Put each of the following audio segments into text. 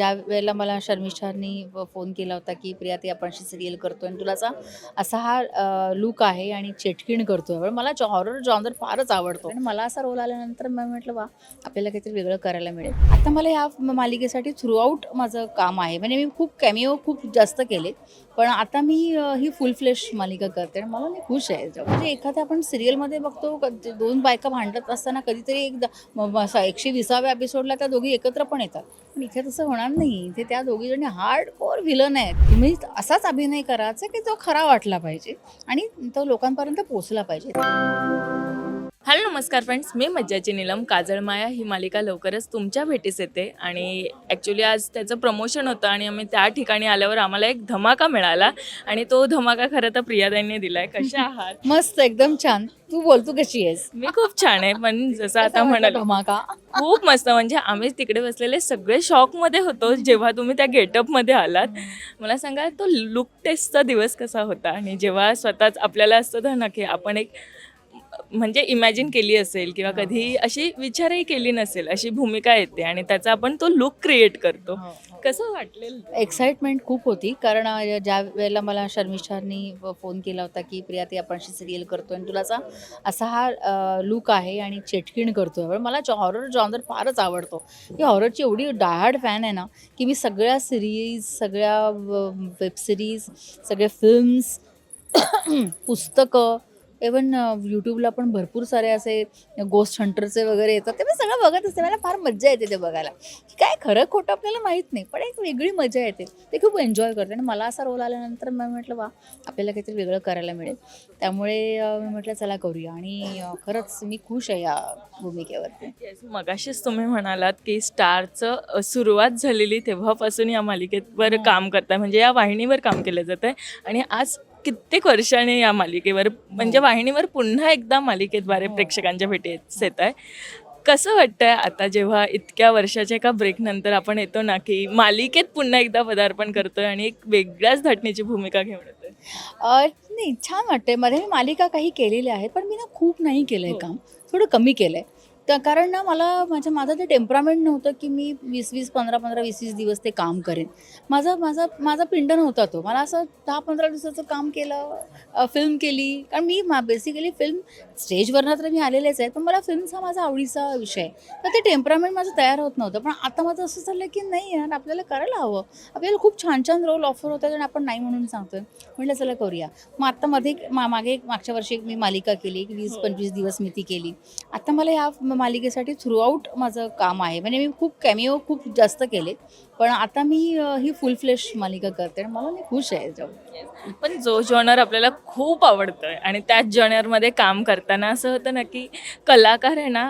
ज्या वेळेला मला शर्मिष्ठांनी फोन केला होता की प्रिया ते आपण अशी सिरियल करतोय आणि तुला असा असा हा लुक आहे आणि चेटकिण करतोय. पण मला हॉरर जॉनर फारच आवडतो. आणि मला असा रोल आल्यानंतर मी म्हटलं वा आपल्याला काहीतरी वेगळं करायला मिळेल. आता मला ह्या मालिकेसाठी थ्रूआउट माझं काम आहे. म्हणजे मी खूप कॅमिओ खूप जास्त केले पण आता मी ही फुल फ्लेश मालिका करते आणि मला मी खुश आहे. म्हणजे एखाद्या आपण सिरियलमध्ये बघतो दोन बायका भांडत असताना कधीतरी असा एकशे विसाव्या एपिसोडला त्या दोघी एकत्र पण येतात. इथे तसं होणार नाही. इथे त्या दोघी जणी हार्ड कोर विलन आहेत. तुम्ही असाच अभिनय करायचा की तो खरा वाटला पाहिजे आणि तो लोकांपर्यंत पोहोचला पाहिजे. हॅलो नमस्कार फ्रेंड्स मी मज्जाची नीलम. काजळमाया ही मालिका लवकरच तुमच्या भेटीस येते. आणि ॲक्च्युली आज त्याचं प्रमोशन होतं आणि आम्ही त्या ठिकाणी आल्यावर आम्हाला एक धमाका मिळाला. आणि तो धमाका खरं तर प्रियादाईंनी दिलाय. कशा आहात? मस्त एकदम छान. तू बोलतो कशी आहेस? मी खूप छान आहे. पण जसं आता म्हणाल धमाका? खूप मस्त. म्हणजे आम्ही तिकडे बसलेले सगळे शॉकमध्ये होतो जेव्हा तुम्ही त्या गेटअपमध्ये आलात. मला सांगा तो लुक टेस्टचा दिवस कसा होता? आणि जेव्हा स्वतःच आपल्याला असतं तर नक्की आपण एक म्हणजे इमॅजिन केली असेल किंवा कधी अशी विचारही केली नसेल अशी भूमिका येते आणि त्याचा आपण तो लुक क्रिएट करतो. कसं वाटलेलं एक्साइटमेंट खूप होती कारण अ, ज्या वेळेला मला शर्मिष्ठांनी फोन केला होता की प्रिया ते आपण अशी सिरियल करतोय आणि तुला असा असा हा लुक आहे आणि चेटकिण करतोय. पण मला हॉरर जॉनर फारच आवडतो. ही हॉररची एवढी डायहार्ड फॅन आहे ना की मी सगळ्या सिरीज सगळ्या वेब सिरीज सगळ्या फिल्म्स पुस्तकं इवन यूट्यूबला पण भरपूर सारे असे गोस्ट हंटरचे वगैरे येतात. ते मी सगळं बघत असते. मला फार मज्जा येते ते बघायला. की काय खरं खोटं आपल्याला माहीत नाही पण एक वेगळी मजा येते. ते खूप एन्जॉय करते. आणि मला असा रोल आल्यानंतर मी म्हटलं वा आपल्याला काहीतरी वेगळं करायला मिळेल. त्यामुळे मी म्हटलं चला करूया. आणि खरंच मी खुश आहे या भूमिकेवरती. मगाशीच तुम्ही म्हणालात की स्टारचं सुरुवात झालेली तेव्हापासून या मालिकेवर काम करताय. म्हणजे या वाहिनीवर काम केलं जात आहे आणि आज कित्येक वर्षाने या मालिकेवर म्हणजे वाहिनीवर पुन्हा एकदा मालिकेद्वारे हो. प्रेक्षकांच्या भेटीत येत आहे कसं वाटतंय आता जेव्हा इतक्या वर्षाच्या एका ब्रेकनंतर आपण येतो ना की मालिकेत पुन्हा एकदा पदार्पण करतोय आणि एक वेगळ्याच धाटणीची भूमिका घेऊन येतोय? नाही छान वाटते मध्ये मी मालिका काही केलेल्या आहेत पण मी ना खूप नाही केलं आहे हो. काम. थोडं कमी केलं आहे तर कारण ना मला माझ्या माझं ते टेम्परामेंट नव्हतं की मी वीस वीस पंधरा पंधरा वीस वीस दिवस ते काम करेन. माझा माझा माझा पिंड नव्हता तो. मला असं दहा पंधरा दिवसाचं काम केलं फिल्म केली. कारण मी मा बेसिकली फिल्म स्टेजवरनं तर मी आलेलेच आहे पण मला फिल्मचा हा माझा आवडीचा विषय आहे. तर ते टेम्परामेंट माझं तयार होत नव्हतं. पण आता माझं असं झालं की नाही यार आपल्याला करायला हवं. आपल्याला खूप छान छान रोल ऑफर होतात आणि आपण नाही म्हणून सांगतोय. म्हटलं चला करूया. मग आता मध्ये एक- मा- मागे एक मागच्या वर्षी एक मी मालिका केली एक वीस पंचवीस दिवस मी ती केली. आता मला ह्या मालिकेसाठी थ्रूआउट माझं काम आहे. म्हणजे मी खूप कॅमिओ खूप जास्त केले. पण आता मी ही फुल फ्लेश मालिका करते आणि मला मी खुश आहे याच्यावर. पण जो जॉनर आपल्याला खूप आवडतोय आणि त्याच जॉनरमध्ये काम करताना असं होतं ना की कलाकार आहे ना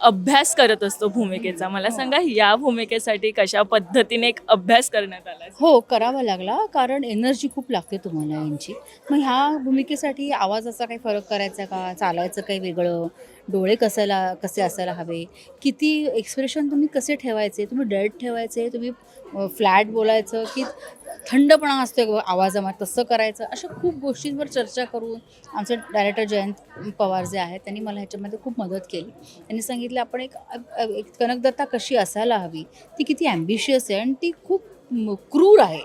अभ्यास करत असतो भूमिकेचा. मला सांगा या भूमिकेसाठी कशा पद्धतीने एक अभ्यास करण्यात आला? हो करावा लागला. कारण एनर्जी खूप लागते तुम्हाला यांची. मग ह्या भूमिकेसाठी आवाजाचा काही फरक करायचा का? चालायचं काही वेगळं? डोळे कसायला कसे असायला हवे? किती एक्सप्रेशन तुम्ही कसे ठेवायचे? तुम्ही डेट ठेवायचे? तुम्ही फ्लॅट बोलायचं? की थंडपणा असतो आवाजामध्ये तसं करायचं? अशा खूप गोष्टींवर चर्चा करून आमचे डायरेक्टर जयंत पवार जे आहेत त्यांनी मला ह्याच्यामध्ये खूप मदत केली. त्यांनी सांगितलं आपण एक एक कनकदत्ता कशी असायला हवी? ती किती ॲम्बिशियस आहे आणि ती खूप क्रूर आहे.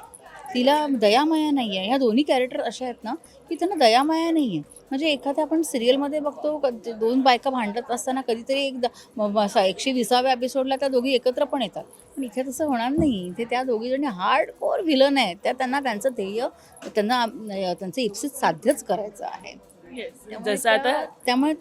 तिला दयामाया नाही आहे ह्या दोन्ही कॅरेक्टर अशा आहेत ना की त्यांना दयामाया नाही आहे म्हणजे एखाद्या आपण सिरियलमध्ये बघतो दोन बायका भांडत असताना कधीतरी एकदा एकशे विसाव्या एपिसोडला त्या दोघी एकत्र पण येतात. पण इथे तसं होणार नाही. इथे त्या दोघी जणी हार्ड कोर विलन आहेत. त्या त्यांना त्यांचं ध्येय त्यांना त्यांचं इप्सित साध्यच करायचं आहे. जसं आता त्यामुळे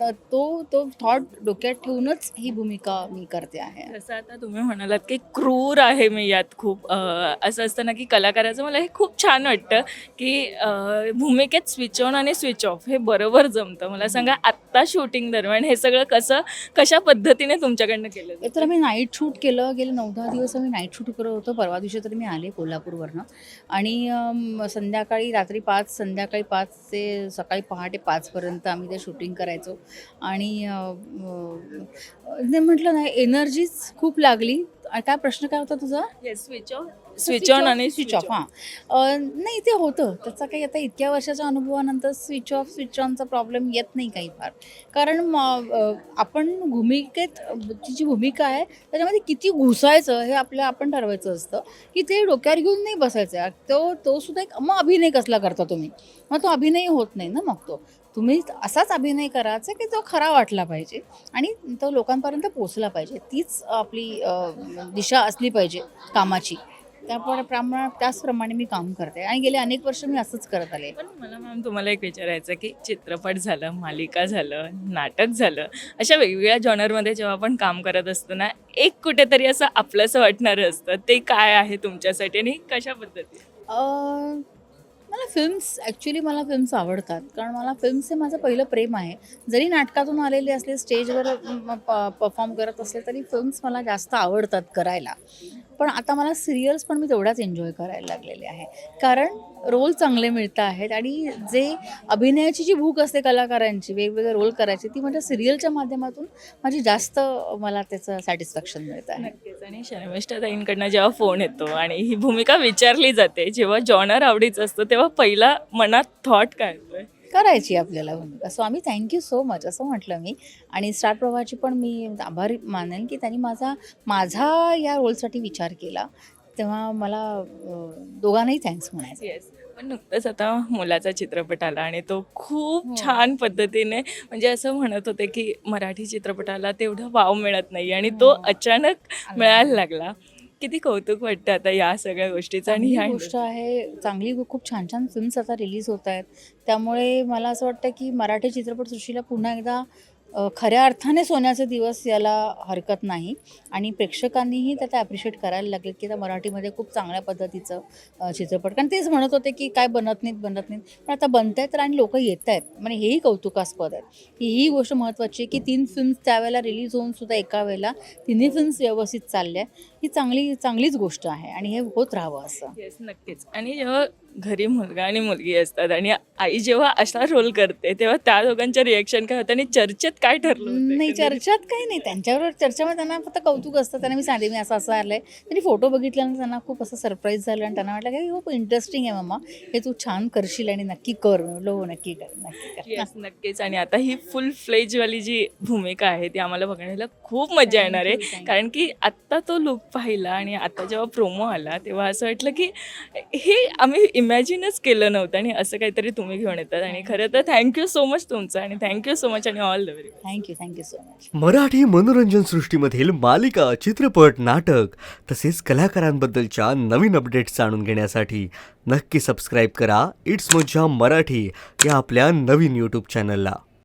त- तो तो थॉट डोक्यात ठेवूनच ही भूमिका मी करते आहे. जसं आता तुम्ही म्हणालात की क्रूर आहे मी यात खूप अं, असं असतं ना की कलाकाराचं मला हे खूप छान वाटतं की अं, भूमिकेत स्विच ऑन आणि स्विच ऑफ हे बरोबर जमतं. मला सांगा आत्ता शूटिंग दरम्यान हे सगळं कसं कशा पद्धतीने तुमच्याकडनं केलं जातं? तर आम्ही नाईट शूट केलं. गेले नऊ दहा दिवस आम्ही नाईट शूट करत होतो. परवा दिवशी तर मी आले कोल्हापूरवरनं. आणि अम, संध्याकाळी रात्री पाच संध्याकाळी पाच ते सकाळी पहाटे पहाटे पाचपर्यंत आम्ही ते शूटिंग करायचो. आणि म्हणजे म्हटलं नाही एनर्जीच खूप लागली. काय प्रश्न काय होता तुझा? स्विच ऑन स्विच ऑन आणि स्विच ऑफ हां. नाही ते होतं. त्याचा काही आता इतक्या वर्षाच्या अनुभवानंतर स्विच ऑफ स्विच ऑनचा प्रॉब्लेम येत नाही काही फार. कारण आपण भूमिकेत ती जी भूमिका आहे त्याच्यामध्ये किती घुसायचं हे आपल्या आपण ठरवायचं असतं की ते डोक्यावर घेऊन नाही बसायचं. तो तो सुद्धा एक मग अभिनय कसला करता तुम्ही? मग तो अभिनय होत नाही ना मग तो. तुम्ही असाच अभिनय करायचा की तो खरा वाटला पाहिजे आणि तो लोकांपर्यंत पोचला पाहिजे. तीच आपली दिशा असली पाहिजे कामाची. त्यामुळे प्रमाण त्याचप्रमाणे मी काम करते. आणि गेले अनेक वर्ष मी असंच करत आले. पण मला मॅम तुम्हाला एक विचारायचं की चित्रपट झालं मालिका झालं नाटक झालं अशा वेगवेगळ्या जॉनरमध्ये जेव्हा आपण काम करत असतो ना एक कुठेतरी असं आपलंसं वाटणारं असतं. ते काय आहे तुमच्यासाठी आणि कशा पद्धती मला फिल्म्स ॲक्च्युली मला फिल्म्स आवडतात. कारण मला फिल्म्स हे माझं पहिलं प्रेम आहे. जरी नाटकातून आलेले असले स्टेजवर परफॉर्म करत असले तरी फिल्म्स मला जास्त आवडतात करायला. पण आता मला सिरियल्स पण मी तेवढ्याच एन्जॉय करायला लागलेले आहे. कारण रोल चांगले मिळत आहेत आणि जे अभिनयाची जी भूक असते कलाकारांची वेगवेगळे रोल करायची ती म्हणजे सिरियलच्या माध्यमातून माझी जास्त मला त्याचं सॅटिस्फॅक्शन मिळत आहे. नक्कीच. आणि शर्मिष्ठा ताईंकडनं जेव्हा फोन येतो आणि ही भूमिका विचारली जाते जेव्हा जॉनर आवडीचं असतं तेव्हा पहिला मनात थॉट काय करायची आपल्याला भूमिका. सो आम्ही थँक्यू सो मच असं म्हटलं मी. आणि स्टार प्रवाहाची पण मी आभारी मानेन की त्यांनी माझा माझा या रोलसाठी विचार केला. तेव्हा मला दोघांनाही थँक्स म्हणायचं. येस पण नुकतंच आता मुलाचा चित्रपट आला आणि तो खूप हो. छान पद्धतीने म्हणजे असं म्हणत होते की मराठी चित्रपटाला तेवढं वाव मिळत नाही आणि तो हो. अचानक मिळायला लागला. किती कौतुक वाटतं आता या सगळ्या गोष्टीचं आणि ह्या गोष्ट आहे. चांगली खूप छान छान फिल्म्स आता रिलीज होत आहेत. त्यामुळे मला असं वाटतं की मराठी चित्रपटसृष्टीला पुन्हा एकदा खऱ्या अर्थाने सोन्याचे दिवस याला हरकत नाही. आणि प्रेक्षकांनीही त्याला ॲप्रिशिएट करायला लागले की त्या मराठीमध्ये खूप चांगल्या पद्धतीचं चित्रपट. कारण तेच म्हणत होते की काय बनत नाहीत बनत नाहीत. पण आता बनत आहेत तर आणि लोक येत आहेत म्हणजे हेही कौतुकास्पद आहे. की ही गोष्ट महत्त्वाची आहे की तीन फिल्म्स त्यावेळेला रिलीज होऊन सुद्धा एका वेळेला तिन्ही फिल्म्स व्यवस्थित चालल्या ही चांगली चांगलीच गोष्ट आहे. आणि हे होत राहावं असं. येस नक्कीच. आणि घरी मुलगा आणि मुलगी असतात आणि आई जेव्हा असा रोल करते तेव्हा त्या दोघांच्या रिएक्शन काय होतं आणि चर्चेत काय ठरलं होतं? नाही? चर्चेत काही नाही. त्यांच्यावर चर्चेमध्ये त्यांना फक्त कौतुक असतं. त्यांना मी सांगते मी असं असं आलंय. त्यांनी फोटो बघितल्यानंतर त्यांना खूप असं सरप्राईज झालं आणि त्यांना वाटलं की खूप इंटरेस्टिंग आहे मामा. हे तू छान करशील आणि नक्की कर. मी म्हटलं हो नक्की कर नक्की कर. नक्कीच. आणि आता ही फुल फ्लेजवाली जी भूमिका आहे ती आम्हाला बघण्याला खूप मजा येणार Thank you, आहे कारण की आत्ता तो लुक पाहिला आणि आता जेव्हा प्रोमो आला तेव्हा असं वाटलं की हे आम्ही इमॅजिनच केलं नव्हतं आणि असं काहीतरी तुम्ही घेऊन येतात. आणि खरं तर थँक्यू सो मच तुमचं आणि थँक्यू सो मच आणि all the very thank you thank you so much Marathi मनोरंजन सृष्टीमधील मालिका चित्रपट नाटक तसेच कलाकारांबद्दलच्या नवीन अपडेट्स जाणून घेण्यासाठी नक्की सबस्क्राईब करा. इट्स मज्जा मराठी या आपल्या नवीन यूट्यूब चॅनलला